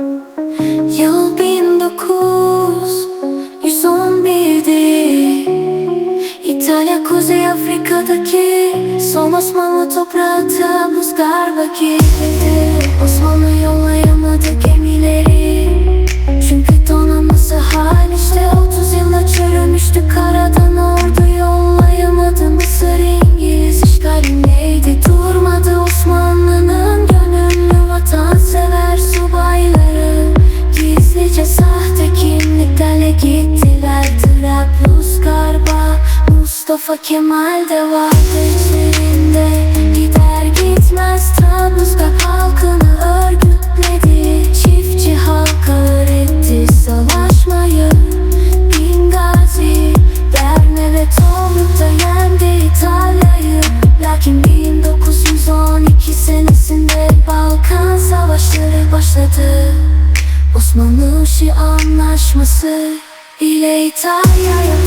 Yıl 1911'di İtalya Kuzey Afrika'daki Son Osmanlı toprağı Trablusgarp'a Osmanlı yollayamadı gemileri. Çünkü donanması Haliç'te 30 yılda çürümüştü Karadan Mustafa Kemal de vardı içlerinde Gider gitmez Trablusgarp halkını örgütledi. Çiftçi halka öğretti savaşmayı. Bingazi, Derne ve Tomruk'ta yendi İtalya'yı. Lakin 1912 senesinde Balkan savaşları başladı. Osmanlı Şii anlaşması ile İtalya'ya